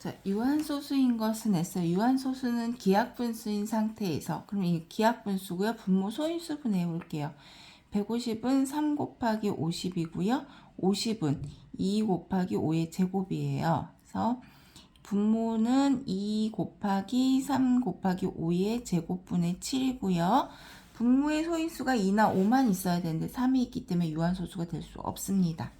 자, 유한소수인 것은 했어요. 유한소수는 기하분수인 상태에서 그럼 이 기하분수고요. 분모 소인수 분해해 볼게요. 150은 3 곱하기 50이고요. 50은 2 곱하기 5의 제곱이에요. 그래서 분모는 2 곱하기 3 곱하기 5의 제곱분의 7이고요. 분모의 소인수가 2나 5만 있어야 되는데 3이 있기 때문에 유한소수가 될 수 없습니다.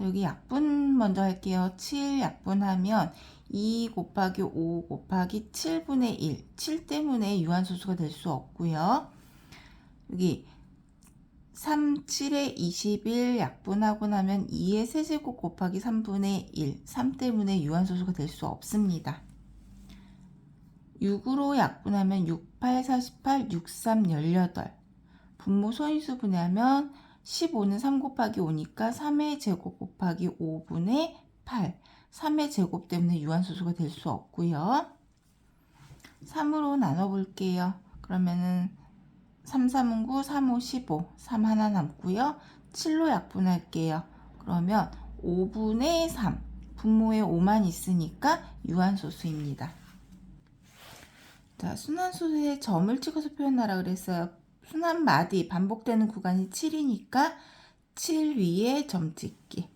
여기 약분 먼저 할게요. 7 약분하면 2 곱하기 5 곱하기 7분의 1. 7 때문에 유한소수가 될 수 없고요. 여기 3, 7에 21 약분하고 나면 2의 세제곱 곱하기 3분의 1. 3 때문에 유한소수가 될 수 없습니다. 6으로 약분하면 6, 8, 48, 6, 3, 18. 분모 소인수 분해하면 15는 3 곱하기 5니까 3의 제곱 곱하기 5분의 8. 3의 제곱 때문에 유한소수가 될 수 없고요. 3으로 나눠볼게요. 그러면은 3, 3은 9, 3, 5, 15. 3 하나 남고요. 7로 약분할게요. 그러면 5분의 3. 분모에 5만 있으니까 유한소수입니다. 자, 순환소수에 점을 찍어서 표현하라 그랬어요. 순환 마디 반복되는 구간이 7이니까 7 위에 점 찍기.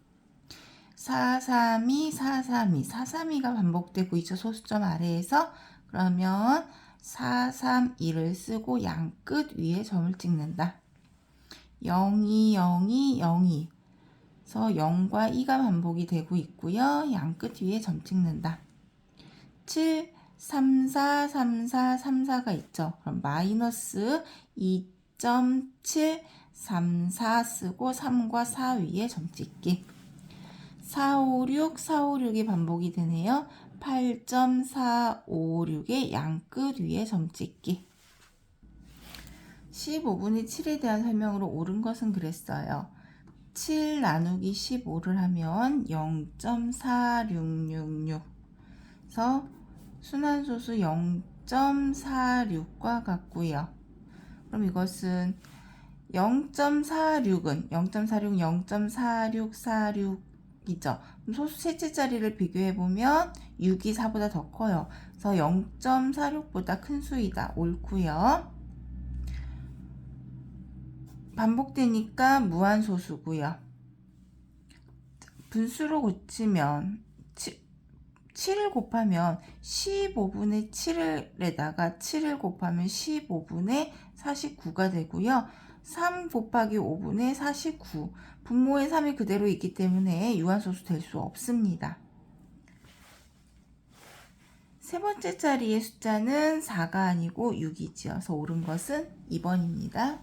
432, 432, 432가 반복되고 있죠. 소수점 아래에서. 그러면 432를 쓰고 양끝 위에 점을 찍는다. 02, 02, 02. 그래서 0과 2가 반복이 되고 있고요. 양끝 위에 점 찍는다. 7, 3, 4, 3, 4, 3, 4가 있죠. 그럼 마이너스 2.7, 3, 4 쓰고 3과 4 위에 점 찍기. 4, 5, 6, 4, 5, 6이 반복이 되네요. 8.456의 양끝 위에 점 찍기. 15분의 7에 대한 설명으로 옳은 것은 그랬어요. 7 나누기 15를 하면 0.4666. 그래서 순환소수 0.46과 같고요. 그럼 이것은 0.46은 0.46, 0.4646이죠. 소수 셋째 자리를 비교해 보면 6이 4보다 더 커요. 그래서 0.46보다 큰 수이다. 옳고요. 반복되니까 무한소수고요. 분수로 고치면 7을 곱하면 15분의 7에다가 7을 곱하면 15분의 49가 되고요. 3 곱하기 5분의 49. 분모의 3이 그대로 있기 때문에 유한소수 될 수 없습니다. 세 번째 자리의 숫자는 4가 아니고 6이지요. 그래서 옳은 것은 2번입니다.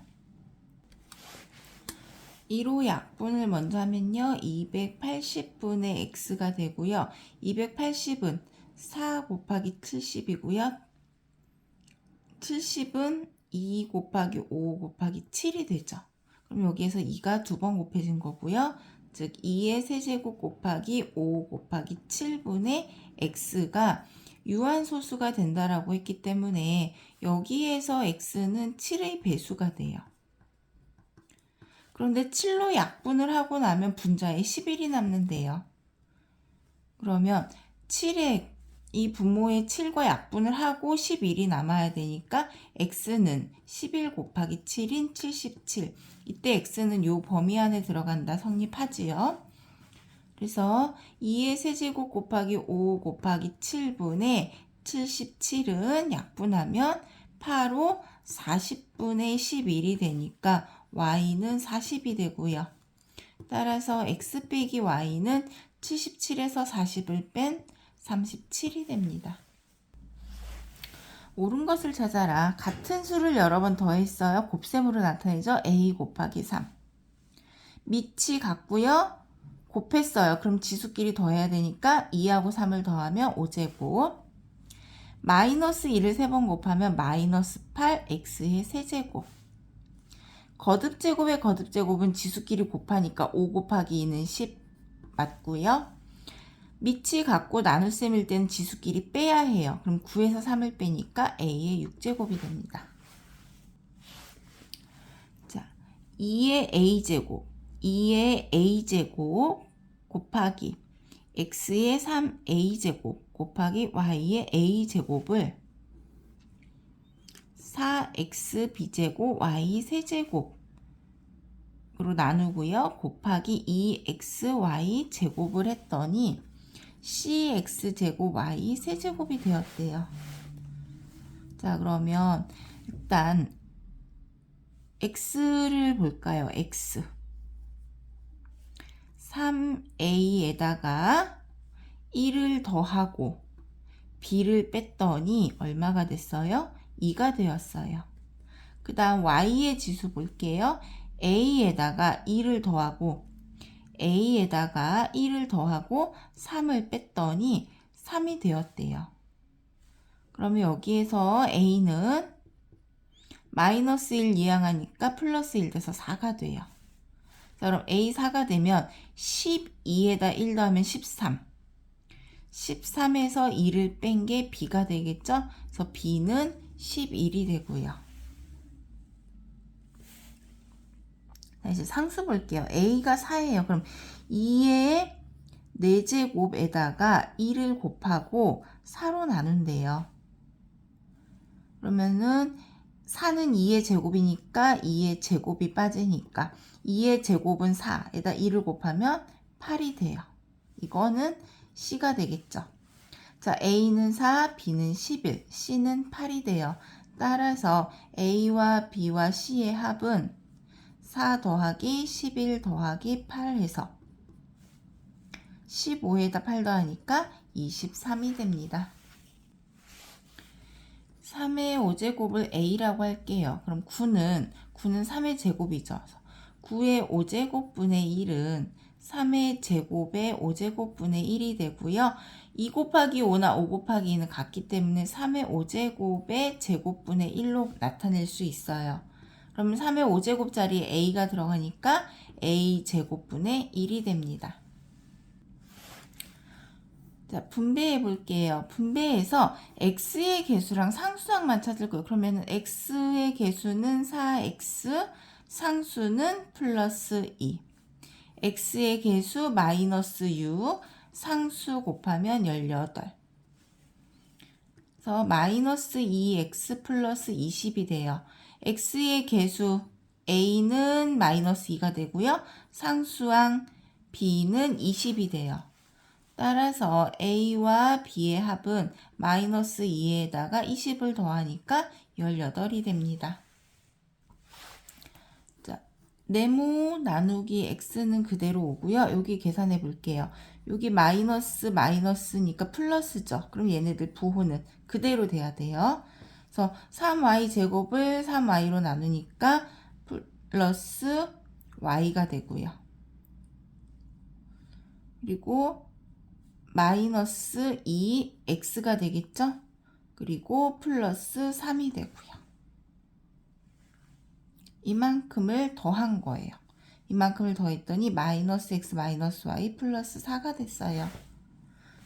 1호 약분을 먼저 하면요. 280분의 x가 되고요. 280은 4 곱하기 70이고요. 70은 2 곱하기 5 곱하기 7이 되죠. 그럼 여기에서 2가 두 번 곱해진 거고요. 즉 2의 세제곱 곱하기 5 곱하기 7분의 x가 유한소수가 된다라고 했기 때문에 여기에서 x는 7의 배수가 돼요. 그런데 7로 약분을 하고 나면 분자에 11이 남는데요. 그러면 7의 이 분모의 7과 약분을 하고 11이 남아야 되니까 x는 11 곱하기 7인 77. 이때 x는 요 범위 안에 들어간다 성립하지요. 그래서 2의 세제곱 곱하기 5 곱하기 7분의 77은 약분하면 8로 40분의 11이 되니까 y는 40이 되고요. 따라서 x 빼기 y는 77에서 40을 뺀 37이 됩니다. 옳은 것을 찾아라. 같은 수를 여러 번 더했어요. 곱셈으로 나타내죠. a 곱하기 3. 밑이 같고요. 곱했어요. 그럼 지수끼리 더해야 되니까 2하고 3을 더하면 5제곱. 마이너스 2를 3번 곱하면 마이너스 8x의 세제곱. 거듭 제곱의 거듭 제곱은 지수끼리 곱하니까 5 곱하기 2는 10 맞고요. 밑이 같고 나눗셈일 때는 지수끼리 빼야 해요. 그럼 9에서 3을 빼니까 a의 6제곱이 됩니다. 자, 2의 a제곱, 2의 a제곱 곱하기 x의 3a제곱 곱하기 y의 a제곱을 4xb제곱 y 세제곱으로 나누고요. 곱하기 2xy 제곱을 했더니 cx제곱 y 세제곱이 되었대요. 자, 그러면 일단 x를 볼까요? x. 3a에다가 1을 더하고 b를 뺐더니 얼마가 됐어요? 2가 되었어요. 그 다음 y의 지수 볼게요. a에다가 2를 더하고 a에다가 1을 더하고 3을 뺐더니 3이 되었대요. 그러면 여기에서 a는 마이너스 1 이항하니까 플러스 1 돼서 4가 돼요. 자, 그럼 a 4가 되면 12에다 1 더하면 13. 13에서 2를 뺀 게 b가 되겠죠? 그래서 b는 11이 되고요. 자, 이제 상수 볼게요. a가 4예요. 그럼 2의 4제곱에다가 1을 곱하고 4로 나눈대요. 그러면은 4는 2의 제곱이니까 2의 제곱이 빠지니까 2의 제곱은 4에다 2를 곱하면 8이 돼요. 이거는 C가 되겠죠. 자, A는 4, B는 11, C는 8이 돼요. 따라서 A와 B와 C의 합은 4 더하기 11 더하기 8 해서 15에다 8 더하니까 23이 됩니다. 3의 5제곱을 A라고 할게요. 그럼 9는 9는 3의 제곱이죠. 9의 5제곱분의 1은 3의 제곱의 5제곱분의 1이 되고요. 2 곱하기 5나 5 곱하기 2는 같기 때문에 3의 5제곱의 제곱분의 1로 나타낼 수 있어요. 그러면 3의 5제곱짜리에 a가 들어가니까 a 제곱분의 1이 됩니다. 자, 분배해 볼게요. 분배해서 x의 개수랑 상수항만 찾을 거예요. 그러면 x의 개수는 4x, 상수는 플러스 2. X의 개수 마이너스 6, 상수 곱하면 18. 그래서 마이너스 2x 플러스 20이 돼요. x의 개수 a는 마이너스 2가 되고요. 상수항 b는 20이 돼요. 따라서 a와 b의 합은 마이너스 2에다가 20을 더하니까 18이 됩니다. 자, 네모 나누기 x는 그대로 오고요. 여기 계산해 볼게요. 여기 마이너스 마이너스니까 플러스죠. 그럼 얘네들 부호는 그대로 돼야 돼요. 그래서 3y 제곱을 3y로 나누니까 플러스 y가 되고요. 그리고 마이너스 2x가 되겠죠? 그리고 플러스 3이 되고요. 이만큼을 더한 거예요. 이만큼을 더했더니 마이너스 x 마이너스 y 플러스 4가 됐어요.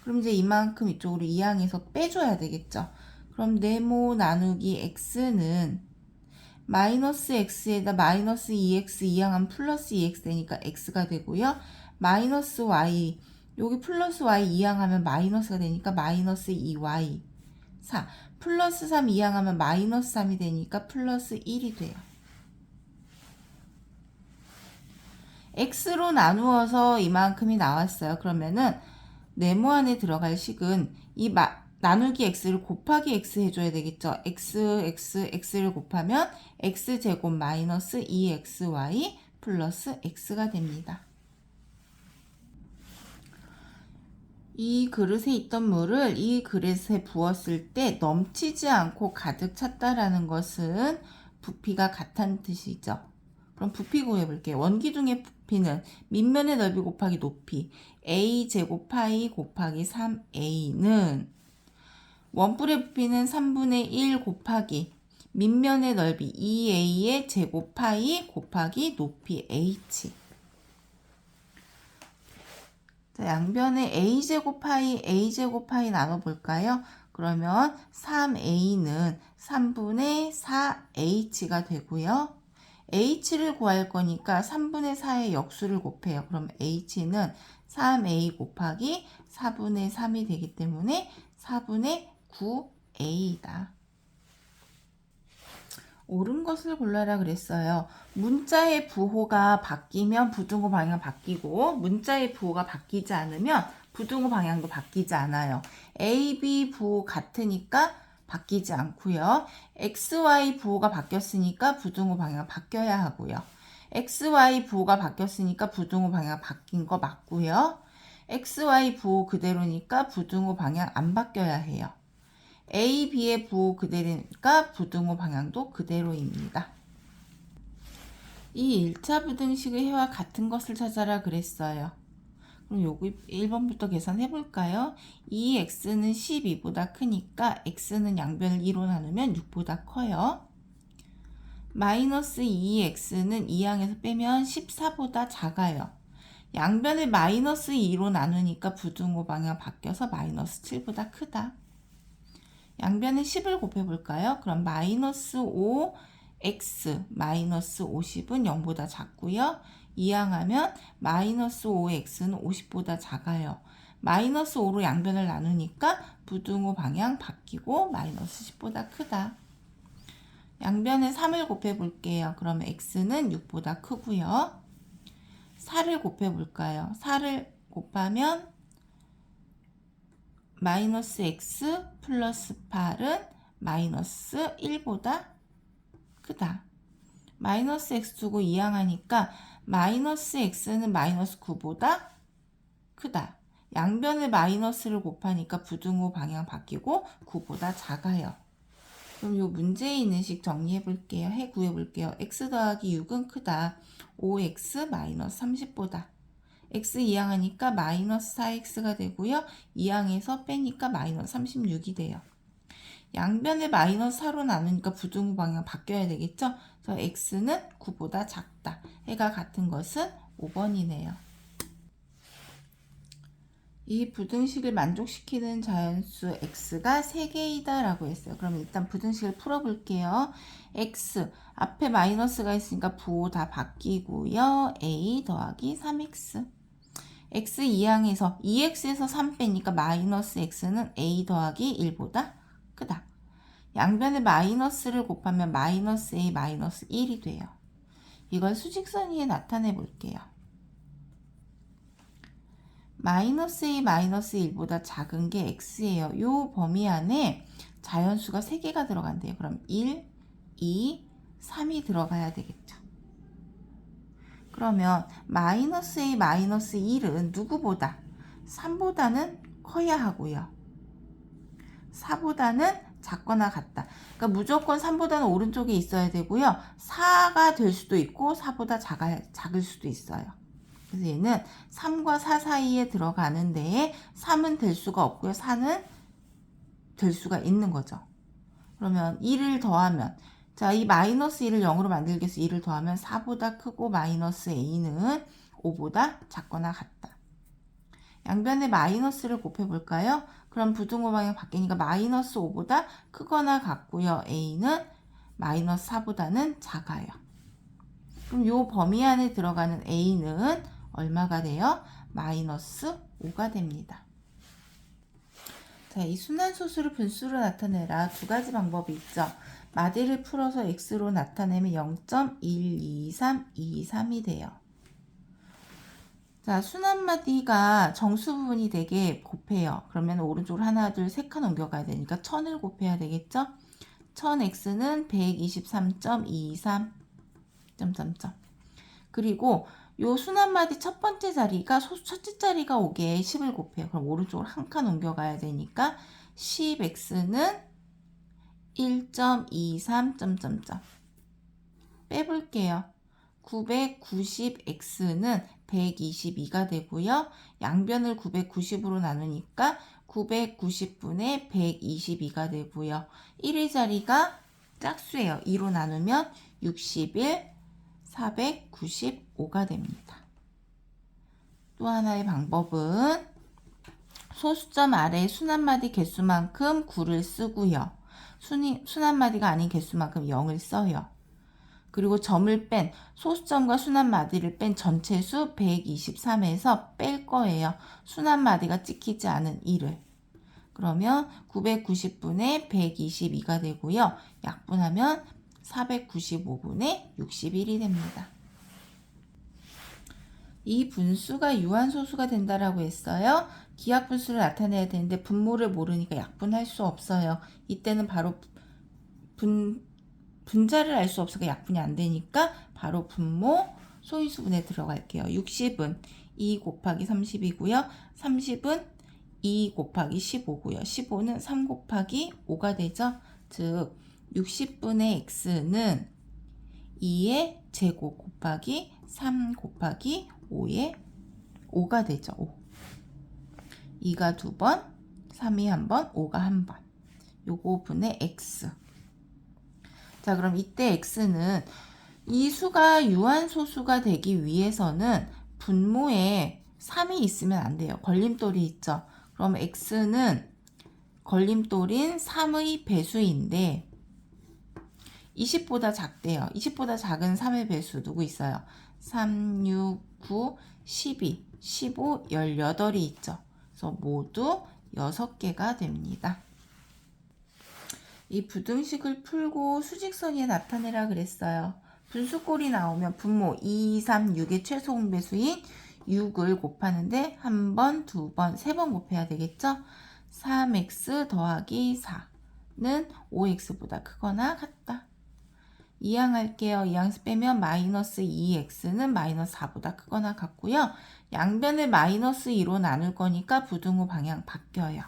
그럼 이제 이만큼 이쪽으로 이항해서 빼줘야 되겠죠? 그럼 네모 나누기 x는 마이너스 x에다 마이너스 2x 이항하면 플러스 2x 되니까 x가 되고요. 마이너스 y 여기 플러스 y 이항하면 마이너스가 되니까 마이너스 2y 4 플러스 3 이항하면 마이너스 3이 되니까 플러스 1이 돼요. X로 나누어서 이만큼이 나왔어요. 그러면은 네모 안에 들어갈 식은 이 마, 나누기 x를 곱하기 x 해줘야 되겠죠. x, x, x를 곱하면 x제곱 마이너스 2xy 플러스 x가 됩니다. 이 그릇에 있던 물을 이 그릇에 부었을 때 넘치지 않고 가득 찼다라는 것은 부피가 같다는 뜻이죠. 그럼 부피 구해 볼게요. 원기 중의 부피는 밑면의 넓이 곱하기 높이 a 제곱 파이 곱하기 3a는 원뿔의 부피는 3분의 1 곱하기 밑면의 넓이 2a의 제곱 파이 곱하기 높이 h 자, 양변에 a제곱 파이 a제곱 파이 나눠볼까요? 그러면 3a는 3분의 4h가 되고요. H를 구할 거니까 3분의 4의 역수를 곱해요. 그럼 h는 3a 곱하기 4분의 3이 되기 때문에 4분의 9a이다. 옳은 것을 골라라 그랬어요. 문자의 부호가 바뀌면 부등호 방향 바뀌고 문자의 부호가 바뀌지 않으면 부등호 방향도 바뀌지 않아요. A, B 부호 같으니까 바뀌지 않고요. X, Y 부호가 바뀌었으니까 부등호 방향 바뀌어야 하고요. X, Y 부호가 바뀌었으니까 부등호 방향 바뀐 거 맞고요. X, Y 부호 그대로니까 부등호 방향 안 바뀌어야 해요. A, B의 부호 그대로니까 부등호 방향도 그대로입니다. 이 1차 부등식의 해와 같은 것을 찾아라 그랬어요. 그럼 여기 1번부터 계산해 볼까요? 2x는 12보다 크니까 x는 양변을 2로 나누면 6보다 커요. 마이너스 2x는 2항에서 빼면 14보다 작아요. 양변을 마이너스 2로 나누니까 부등호 방향 바뀌어서 마이너스 7보다 크다. 양변에 10을 곱해볼까요? 그럼 마이너스 5x 마이너스 50은 0보다 작고요. 이항하면 마이너스 5x는 50보다 작아요. 마이너스 5로 양변을 나누니까 부등호 방향 바뀌고 마이너스 10보다 크다. 양변에 3을 곱해 볼게요. 그러면 x는 6보다 크고요. 4를 곱해 볼까요? 4를 곱하면 마이너스 x 플러스 8은 마이너스 1보다 크다. 마이너스 x 두고 이항하니까 마이너스 x는 마이너스 9보다 크다. 양변을 마이너스를 곱하니까 부등호 방향 바뀌고 9보다 작아요. 그럼 요 문제에 있는 식 정리해 볼게요. 해 구해 볼게요. x 더하기 6은 크다. 5x 마이너스 30보다. x 이항하니까 마이너스 4x가 되고요. 이항에서 빼니까 마이너스 36이 돼요. 양변을 마이너스 4로 나누니까 부등호 방향 바뀌어야 되겠죠? 그래서 x는 9보다 작다. 해가 같은 것은 5번이네요. 이 부등식을 만족시키는 자연수 x가 3개이다 라고 했어요. 그럼 일단 부등식을 풀어볼게요. x 앞에 마이너스가 있으니까 부호 다 바뀌고요. a 더하기 3x x 2항에서 2x에서 3 빼니까 마이너스 x는 a 더하기 1보다 크다. 양변에 마이너스를 곱하면 마이너스 a 마이너스 1이 돼요. 이걸 수직선 위에 나타내 볼게요. 마이너스 a 마이너스 1보다 작은 게 x예요. 요 범위 안에 자연수가 3개가 들어간대요. 그럼 1, 2, 3이 들어가야 되겠죠. 그러면 마이너스 a 마이너스 1은 누구보다 3보다는 커야 하고요. 4보다는 작거나 같다. 그러니까 무조건 3보다는 오른쪽에 있어야 되고요. 4가 될 수도 있고 4보다 작아, 작을 수도 있어요. 그래서 얘는 3과 4 사이에 들어가는 데에 3은 될 수가 없고요. 4는 될 수가 있는 거죠. 그러면 1을 더하면 자, 이 마이너스 1을 0으로 만들기 위해서 1을 더하면 4보다 크고 마이너스 a는 5보다 작거나 같다. 양변에 마이너스를 곱해볼까요? 그럼 부등호 방향 바뀌니까 마이너스 5보다 크거나 같고요. a는 마이너스 4보다는 작아요. 그럼 요 범위 안에 들어가는 a는 얼마가 돼요? 마이너스 5가 됩니다. 자, 이 순환소수를 분수로 나타내라 두 가지 방법이 있죠. 마디를 풀어서 x로 나타내면 0.12323이 돼요. 자, 순환마디가 정수 부분이 되게 곱해요. 그러면 오른쪽으로 하나, 둘, 세 칸 옮겨가야 되니까 1000을 곱해야 되겠죠? 1000x는 123.23 점점점. 그리고 요 순환마디 첫 번째 자리가 소수 첫째 자리가 오게 10을 곱해요. 그럼 오른쪽으로 한 칸 옮겨가야 되니까 10x는 1.23 점점점. 빼볼게요. 990x는 122가 되고요. 양변을 990으로 나누니까 990분의 122가 되고요. 1의 자리가 짝수예요. 2로 나누면 61, 495가 됩니다. 또 하나의 방법은 소수점 아래 순한마디 개수만큼 9를 쓰고요. 순이, 순한마디가 아닌 개수만큼 0을 써요. 그리고 점을 뺀 소수점과 순환 마디를 뺀 전체 수 123에서 뺄 거예요. 순환 마디가 찍히지 않은 2를. 그러면 990분의 122가 되고요. 약분하면 495분의 61이 됩니다. 이 분수가 유한소수가 된다라고 했어요. 기하분수를 나타내야 되는데 분모를 모르니까 약분할 수 없어요. 이때는 바로 분, 분자를 알 수 없으니까 약분이 안 되니까 바로 분모 소인수분에 들어갈게요. 60은 2 곱하기 30이고요. 30은 2 곱하기 15고요. 15는 3 곱하기 5가 되죠. 즉 60분의 x는 2의 제곱 곱하기 3 곱하기 5의 5가 되죠. 5. 2가 두 번, 3이 한 번, 5가 한 번. 요거 분의 x. 자, 그럼 이때 x는 이 수가 유한소수가 되기 위해서는 분모에 3이 있으면 안 돼요. 걸림돌이 있죠. 그럼 x는 걸림돌인 3의 배수인데 20보다 작대요. 20보다 작은 3의 배수 누구 있어요? 3, 6, 9, 12, 15, 18이 있죠. 그래서 모두 6개가 됩니다. 이 부등식을 풀고 수직선에 나타내라 그랬어요. 분수꼴이 나오면 분모 2, 3, 6의 최소 공배수인 6을 곱하는데 한 번, 두 번, 세 번 곱해야 되겠죠? 3x 더하기 4는 5x보다 크거나 같다. 이항할게요. 이항수 빼면 마이너스 2x는 마이너스 4보다 크거나 같고요. 양변을 마이너스 2로 나눌 거니까 부등호 방향 바뀌어요.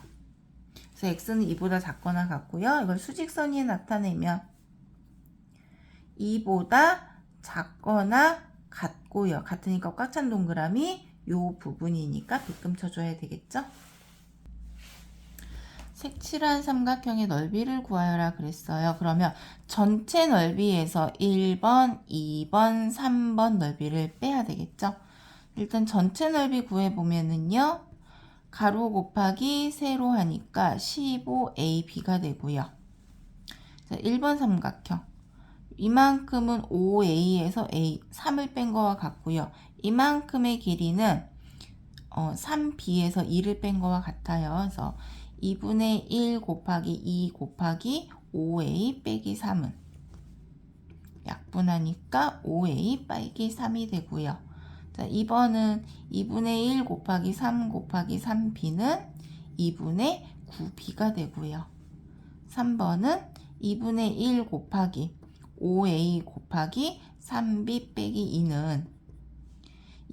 그래서 x는 2보다 작거나 같고요. 이걸 수직선에 나타내면 2보다 작거나 같고요. 같으니까 꽉 찬 동그라미 요 부분이니까 빗금 쳐줘야 되겠죠? 색칠한 삼각형의 넓이를 구하여라 그랬어요. 그러면 전체 넓이에서 1번, 2번, 3번 넓이를 빼야 되겠죠? 일단 전체 넓이 구해보면은요. 가로 곱하기 세로 하니까 15AB가 되고요. 자, 1번 삼각형. 이만큼은 5A에서 A, 3을 뺀 거와 같고요. 이만큼의 길이는 어, 3B에서 2를 뺀 거와 같아요. 그래서 2분의 1 곱하기 2 곱하기 5A 빼기 3은 약분하니까 5A 빼기 3이 되고요. 자, 2번은 2분의 1 곱하기 3 곱하기 3B는 2분의 9B가 되고요. 3번은 2분의 1 곱하기 5A 곱하기 3B 빼기 2는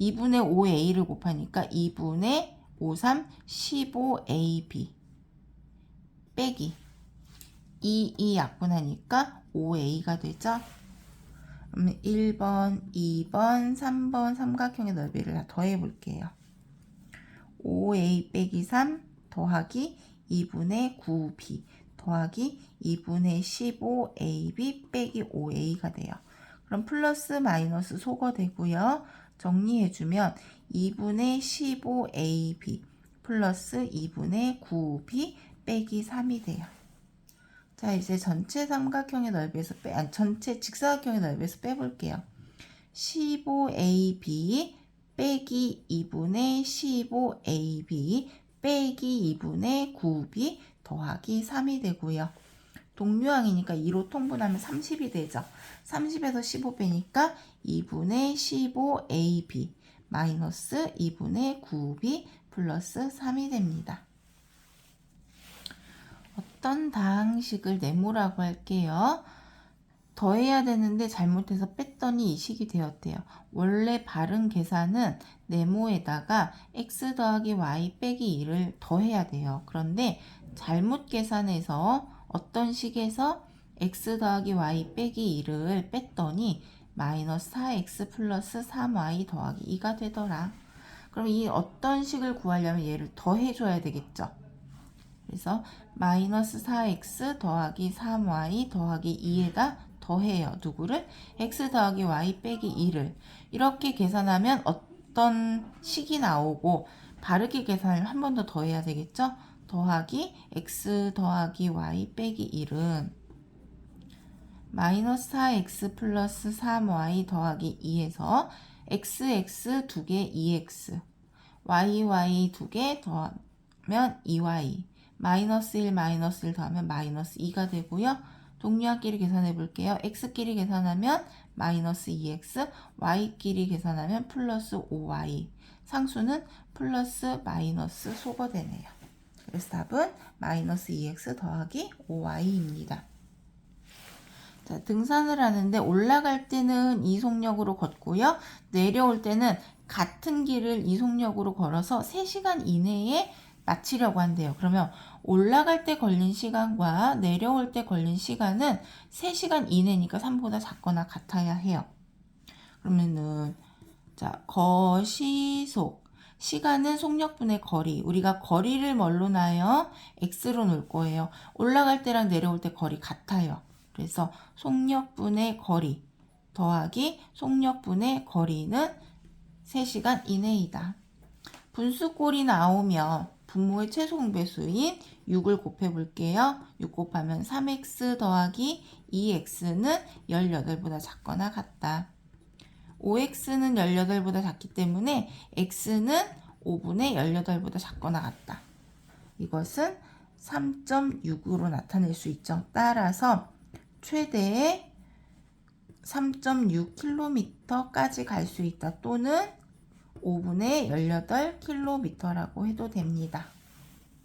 2분의 5A를 곱하니까 2분의 5, 3, 15AB 빼기 2, 2 약분하니까 5A가 되죠. 그러면 1번, 2번, 3번 삼각형의 넓이를 다 더해 볼게요. 5A 빼기 3 더하기 2분의 9B 더하기 2분의 15AB 빼기 5A가 돼요. 그럼 플러스 마이너스 소거 되고요. 정리해주면 2분의 15AB 플러스 2분의 9B 빼기 3이 돼요. 자, 이제 전체 삼각형의 넓이에서 빼, 아니, 전체 직사각형의 넓이에서 빼볼게요. 15AB 빼기 2분의 15AB 빼기 2분의 9B 더하기 3이 되고요. 동류항이니까 2로 통분하면 30이 되죠. 30에서 15 빼니까 2분의 15AB 마이너스 2분의 9B 플러스 3이 됩니다. 어떤 다항식을 네모라고 할게요. 더해야 되는데 잘못해서 뺐더니 이 식이 되었대요. 원래 바른 계산은 네모에다가 x 더하기 y 빼기 2를 더해야 돼요. 그런데 잘못 계산해서 어떤 식에서 x 더하기 y 빼기 2를 뺐더니 마이너스 4x 플러스 3y 더하기 2가 되더라. 그럼 이 어떤 식을 구하려면 얘를 더해줘야 되겠죠. 그래서 마이너스 4x 더하기 3y 더하기 2에다 더해요. 누구를? x 더하기 y 빼기 2를. 이렇게 계산하면 어떤 식이 나오고 바르게 계산을 한 번 더 더해야 되겠죠? 더하기 x 더하기 y 빼기 1은 마이너스 4x 플러스 3y 더하기 2에서 xx 2개 2x yy 2개 더하면 2y 마이너스 1 마이너스 1 더하면 마이너스 2가 되고요. 동류합끼리 계산해 볼게요. x끼리 계산하면 마이너스 2x y끼리 계산하면 플러스 5y 상수는 플러스 마이너스 소거 되네요. 그래서 답은 마이너스 2x 더하기 5y입니다. 자, 등산을 하는데 올라갈 때는 이속력으로 걷고요. 내려올 때는 같은 길을 이속력으로 걸어서 3시간 이내에 마치려고 한대요. 그러면 올라갈 때 걸린 시간과 내려올 때 걸린 시간은 3시간 이내니까 3보다 작거나 같아야 해요. 그러면은 자, 거시속 시간은 속력분의 거리. 우리가 거리를 뭘로 나요? x로 놓을 거예요. 올라갈 때랑 내려올 때 거리 같아요. 그래서 속력분의 거리 더하기 속력분의 거리는 3시간 이내이다. 분수꼴이 나오면 분모의 최소 공배수인 6을 곱해 볼게요. 6 곱하면 3x 더하기 2x는 18보다 작거나 같다. 5x는 18보다 작기 때문에 x는 5분의 18보다 작거나 같다. 이것은 3.6으로 나타낼 수 있죠. 따라서 최대의 3.6km까지 갈 수 있다. 또는 5분의 18km라고 해도 됩니다.